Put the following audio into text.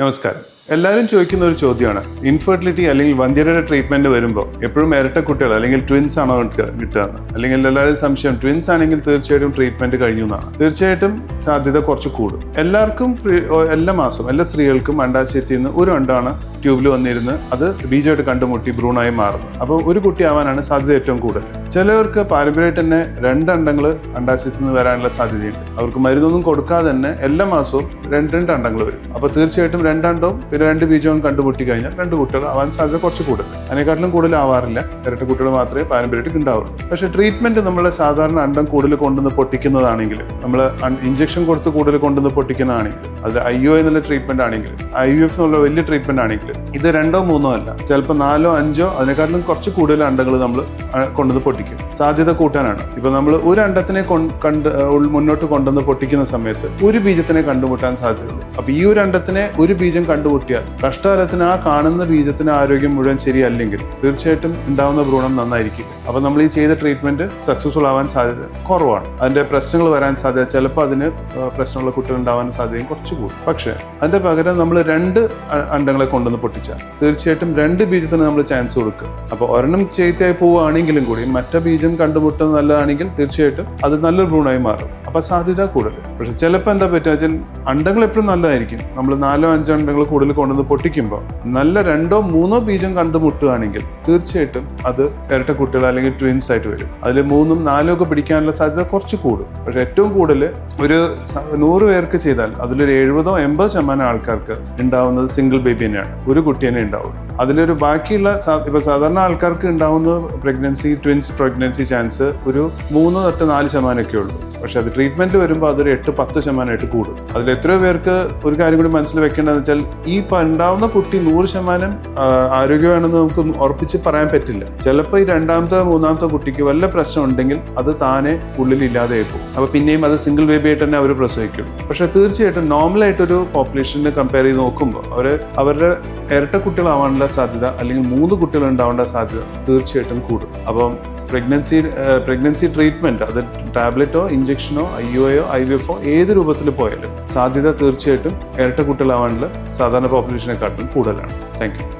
നമസ്കാരം. എല്ലാവരും ചോദിക്കുന്ന ഒരു ചോദ്യമാണ്. ഇൻഫെർട്ടിലിറ്റി അല്ലെങ്കിൽ വന്ധ്യതയുടെ ട്രീറ്റ്മെന്റ് വരുമ്പോൾ എപ്പോഴും ഇരട്ട കുട്ടികൾ അല്ലെങ്കിൽ ട്വിൻസ് ആണോ കിട്ടുക അല്ലെങ്കിൽ എല്ലാവരും സംശയം ട്വിൻസ് ആണെങ്കിൽ തീർച്ചയായിട്ടും ട്രീറ്റ്മെന്റ് കഴിഞ്ഞു എന്നാണ്. തീർച്ചയായിട്ടും സാധ്യത കുറച്ച് കൂടും. എല്ലാവർക്കും എല്ലാ മാസവും എല്ലാ സ്ത്രീകൾക്കും അണ്ടാശയത്തിൽ നിന്ന് ഒരു അണ്ടാണ് ട്യൂബിൽ വന്നിരുന്ന് അത് ബീജമായിട്ട് കണ്ടുമുട്ടി ഭ്രൂണായി മാറുന്നത് അപ്പോൾ ഒരു കുട്ടി ആവാനാണ് സാധ്യത ഏറ്റവും കൂടുതൽ. ചിലവർക്ക് പാരമ്പര്യമായിട്ട് തന്നെ രണ്ടണ്ടങ്ങൾ അണ്ടാശയത്തിൽ നിന്ന് വരാനുള്ള സാധ്യതയുണ്ട്. അവർക്ക് മരുന്നൊന്നും കൊടുക്കാതെ തന്നെ എല്ലാ മാസവും രണ്ട് രണ്ട് അണ്ടങ്ങൾ വരും. അപ്പോൾ തീർച്ചയായിട്ടും രണ്ടണ്ടവും പിന്നെ രണ്ട് ബീജവും കണ്ടുപൊട്ടി കഴിഞ്ഞാൽ രണ്ട് കുട്ടികൾ ആവാൻ സാധ്യത കുറച്ച് കൂടുതൽ. അതിനെക്കാട്ടിലും കൂടുതൽ ആവാറില്ല. ഇരട്ട കുട്ടികൾ മാത്രമേ പാരമ്പര്യമായിട്ട് ഉണ്ടാവുള്ളൂ. പക്ഷേ ട്രീറ്റ്മെന്റ് നമ്മൾ സാധാരണ അണ്ടം കൂടുതൽ കൊണ്ടുവന്ന് പൊട്ടിക്കുന്നതാണെങ്കിൽ നമ്മൾ ഇഞ്ചക്ഷൻ കൊടുത്ത് കൂടുതൽ കൊണ്ടുവന്ന് പൊട്ടിക്കുന്നതാണെങ്കിൽ അതിൽ ഐ ഒ എന്നുള്ള ട്രീറ്റ്മെന്റ് ആണെങ്കിൽ ഐ യു എഫ് എന്നുള്ള വലിയ ട്രീറ്റ്മെന്റ് ആണെങ്കിൽ ഇത് രണ്ടോ മൂന്നോ അല്ല. ചിലപ്പോൾ നാലോ അഞ്ചോ അതിനെക്കാട്ടിലും കുറച്ച് കൂടുതൽ അണ്ടങ്ങൾ നമ്മൾ കൊണ്ടുവന്ന് പൊട്ടിക്കും സാധ്യത കൂട്ടാനാണ്. ഇപ്പൊ നമ്മൾ ഒരു അണ്ടത്തിനെ കണ്ട് മുന്നോട്ട് കൊണ്ടുവന്ന് പൊട്ടിക്കുന്ന സമയത്ത് ഒരു ബീജത്തിനെ കണ്ടുമുട്ടാൻ സാധ്യതയുള്ളൂ അപ്പൊ ഈ ഒരു അണ്ടത്തിനെ ഒരു ബീജം കണ്ടുമുട്ടിയാൽ കഷ്ടകാലത്തിന് ആ കാണുന്ന ബീജത്തിന് ആരോഗ്യം മുഴുവൻ ശരിയല്ലെങ്കിൽ തീർച്ചയായിട്ടും ഉണ്ടാവുന്ന ഭ്രൂണം നന്നായിരിക്കും. അപ്പൊ നമ്മൾ ഈ ചെയ്ത ട്രീറ്റ്മെന്റ് സക്സസ്ഫുൾ ആവാൻ സാധ്യത കുറവാണ്. അതിന്റെ പ്രശ്നങ്ങൾ വരാൻ സാധ്യത ചിലപ്പോൾ അതിന് പ്രശ്നമുള്ള കുട്ടികൾ ഉണ്ടാവാൻ സാധ്യതയും കുറച്ച് കൂടും. പക്ഷേ അതിന്റെ പകരം നമ്മൾ രണ്ട് അണ്ടങ്ങളെ കൊണ്ടുവന്ന് പൊട്ടിച്ചാൽ തീർച്ചയായിട്ടും രണ്ട് ബീജത്തിന് നമ്മൾ ചാൻസ് കൊടുക്കുക. അപ്പോൾ ഒരെണ്ണം ചെയ്തായി പോവുകയാണെങ്കിലും കൂടി മറ്റേ ബീജം കണ്ടുമുട്ടുന്നത് നല്ലതാണെങ്കിൽ തീർച്ചയായിട്ടും അത് നല്ലൊരു ഭ്രൂണമായി മാറും. അപ്പൊ സാധ്യത കൂടുതൽ. പക്ഷെ ചിലപ്പോൾ എന്താ പറ്റുക വെച്ചാൽ അണ്ടങ്ങൾ എപ്പോഴും നല്ലതായിരിക്കും. നമ്മൾ നാലോ അഞ്ചോ അണ്ടങ്ങൾ കൂടുതൽ കൊണ്ടുവന്ന് പൊട്ടിക്കുമ്പോൾ നല്ല രണ്ടോ മൂന്നോ ബീജം കണ്ടുമുട്ടുകയാണെങ്കിൽ തീർച്ചയായിട്ടും അത് ഇരട്ട കുട്ടികൾ അല്ലെങ്കിൽ ട്വിൻസ് ആയിട്ട് വരും. അതിൽ മൂന്നും നാലും ഒക്കെ പിടിക്കാനുള്ള സാധ്യത കുറച്ച് കൂടും. പക്ഷെ ഏറ്റവും കൂടുതൽ ഒരു നൂറ് പേർക്ക് ചെയ്താൽ അതിലൊരു എഴുപതോ എൺപത് ശതമാനം ആൾക്കാർക്ക് ഉണ്ടാവുന്നത് സിംഗിൾ ബേബി തന്നെയാണ്. ഒരു കുട്ടി തന്നെ ഉണ്ടാവും അതിലൊരു ബാക്കിയുള്ള ഇപ്പോൾ ഇപ്പൊ സാധാരണ ആൾക്കാർക്ക് ഉണ്ടാവുന്ന പ്രഗ്നൻസി ട്വിൻസ് പ്രഗ്നൻസി ചാൻസ് ഒരു മൂന്ന് തൊട്ട് നാല് ശതമാനമൊക്കെ ഉള്ളൂ. പക്ഷെ അത് ട്രീറ്റ്മെന്റ് വരുമ്പോൾ അതൊരു എട്ട് പത്ത് ശതമാനമായിട്ട് കൂടും. അതിൽ എത്രയോ പേർക്ക് ഒരു കാര്യം കൂടി മനസ്സിൽ വെക്കേണ്ടതെന്ന് വെച്ചാൽ ഈ ഉണ്ടാവുന്ന കുട്ടി നൂറ് ശതമാനം ആരോഗ്യമാണെന്ന് നമുക്ക് ഉറപ്പിച്ച് പറയാൻ പറ്റില്ല. ചിലപ്പോൾ ഈ രണ്ടാമത്തെ മൂന്നാമത്തെ കുട്ടിക്ക് വല്ല പ്രശ്നം ഉണ്ടെങ്കിൽ അത് താനെ ഉള്ളിൽ ഇല്ലാതെ പോകും. അപ്പോൾ പിന്നെയും അത് സിംഗിൾ ബേബി ആയിട്ട് തന്നെ അവർ പ്രസവിക്കും. പക്ഷെ തീർച്ചയായിട്ടും നോർമലായിട്ടൊരു പോപ്പുലേഷനെ കമ്പയർ ചെയ്ത് നോക്കുമ്പോൾ അവർ അവരുടെ ഇരട്ട കുട്ടികളാവാനുള്ള സാധ്യത അല്ലെങ്കിൽ മൂന്ന് കുട്ടികൾ ഉണ്ടാവേണ്ട സാധ്യത തീർച്ചയായിട്ടും കൂടും. അപ്പം പ്രഗ്നൻസി പ്രഗ്നൻസി ട്രീറ്റ്മെന്റ് അത് ടാബ്ലറ്റോ ഇഞ്ചക്ഷനോ ഐ യു എയോ ഐ വി എഫോ ഏത് രൂപത്തിൽ പോയാലും സാധ്യത തീർച്ചയായിട്ടും ഇരട്ട കുട്ടികളാവാനുള്ള സാധാരണ പോപ്പുലേഷനെക്കാട്ടും കൂടുതലാണ്. Thank you